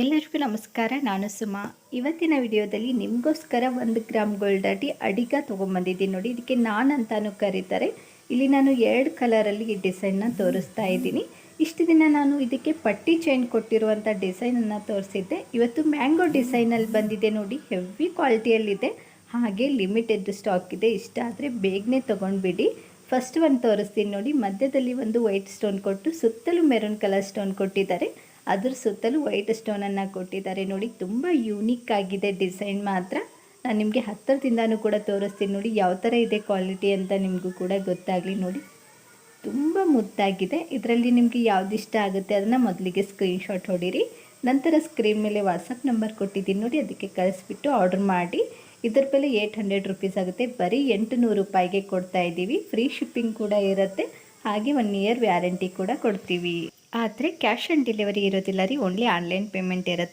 ಎಲ್ಲರಿಗೂ ನಮಸ್ಕಾರ, ನಾನು ಸುಮಾ. ಇವತ್ತಿನ ವಿಡಿಯೋದಲ್ಲಿ ನಿಮಗೋಸ್ಕರ ಒಂದು ಗ್ರಾಮ್ ಗೋಲ್ಡ್ ಅಡಿ ಅಡಿಗ ತೊಗೊಂಬಂದಿದ್ದೀನಿ. ನೋಡಿ, ಇದಕ್ಕೆ ನಾನು ಅಂತಾನು ಕರೀತಾರೆ. ಇಲ್ಲಿ ನಾನು ಎರಡು ಕಲರಲ್ಲಿ ಈ ಡಿಸೈನ್ನ ತೋರಿಸ್ತಾ ಇದ್ದೀನಿ. ಇಷ್ಟು ದಿನ ನಾನು ಇದಕ್ಕೆ ಪಟ್ಟಿ ಚೈನ್ ಕೊಟ್ಟಿರುವಂಥ ಡಿಸೈನನ್ನು ತೋರಿಸಿದ್ದೆ. ಇವತ್ತು ಮ್ಯಾಂಗೋ ಡಿಸೈನಲ್ಲಿ ಬಂದಿದೆ ನೋಡಿ, ಹೆವಿ ಕ್ವಾಲಿಟಿಯಲ್ಲಿದೆ. ಹಾಗೆ ಲಿಮಿಟೆಡ್ ಸ್ಟಾಕ್ ಇದೆ. ಇಷ್ಟ ಆದರೆ ಬೇಗನೆ ತೊಗೊಂಡ್ಬಿಡಿ. ಫಸ್ಟ್ ಒಂದು ತೋರಿಸ್ತೀನಿ ನೋಡಿ. ಮಧ್ಯದಲ್ಲಿ ಒಂದು ವೈಟ್ ಸ್ಟೋನ್ ಕೊಟ್ಟು ಸುತ್ತಲೂ ಮೆರೂನ್ ಕಲರ್ ಸ್ಟೋನ್ ಕೊಟ್ಟಿದ್ದಾರೆ. ಅದ್ರ ಸುತ್ತಲೂ ವೈಟ್ ಸ್ಟೋನನ್ನು ಕೊಟ್ಟಿದ್ದಾರೆ. ನೋಡಿ, ತುಂಬ ಯೂನಿಕ್ ಆಗಿದೆ ಡಿಸೈನ್ ಮಾತ್ರ. ನಾನು ನಿಮಗೆ ಹತ್ತಿರದಿಂದನೂ ಕೂಡ ತೋರಿಸ್ತೀನಿ. ನೋಡಿ, ಯಾವ ಥರ ಇದೆ ಕ್ವಾಲಿಟಿ ಅಂತ ನಿಮಗೂ ಕೂಡ ಗೊತ್ತಾಗಲಿ. ನೋಡಿ, ತುಂಬ ಮುದ್ದಾಗಿದೆ. ಇದರಲ್ಲಿ ನಿಮಗೆ ಯಾವ್ದು ಇಷ್ಟ ಆಗುತ್ತೆ ಅದನ್ನು ಮೊದಲಿಗೆ ಸ್ಕ್ರೀನ್ಶಾಟ್ ಹೊಡೀರಿ. ನಂತರ ಸ್ಕ್ರೀನ್ ಮೇಲೆ ವಾಟ್ಸಪ್ ನಂಬರ್ ಕೊಟ್ಟಿದ್ದೀನಿ. ನೋಡಿ, ಅದಕ್ಕೆ ಕಳಿಸ್ಬಿಟ್ಟು ಆರ್ಡ್ರ್ ಮಾಡಿ. ಇದ್ರ ಬೆಲೆ ಏಯ್ಟ್ ಹಂಡ್ರೆಡ್ ರುಪೀಸ್ ಆಗುತ್ತೆ. ಬರೀ ಎಂಟು ನೂರು ರೂಪಾಯಿಗೆ ಕೊಡ್ತಾ ಇದ್ದೀವಿ ಫ್ರೀ ಶಿಪ್ಪಿಂಗ್ ಕೂಡ ಇರುತ್ತೆ. ಹಾಗೆ ಒನ್ ಇಯರ್ ವ್ಯಾರಂಟಿ ಕೂಡ ಕೊಡ್ತೀವಿ. ಆದರೆ ಕ್ಯಾಶ್ ಆನ್ ಡೆಲಿವರಿ ಇರೋದಿಲ್ಲ ರೀ ಓನ್ಲಿ ಆನ್ಲೈನ್ ಪೇಮೆಂಟ್ ಇರುತ್ತೆ.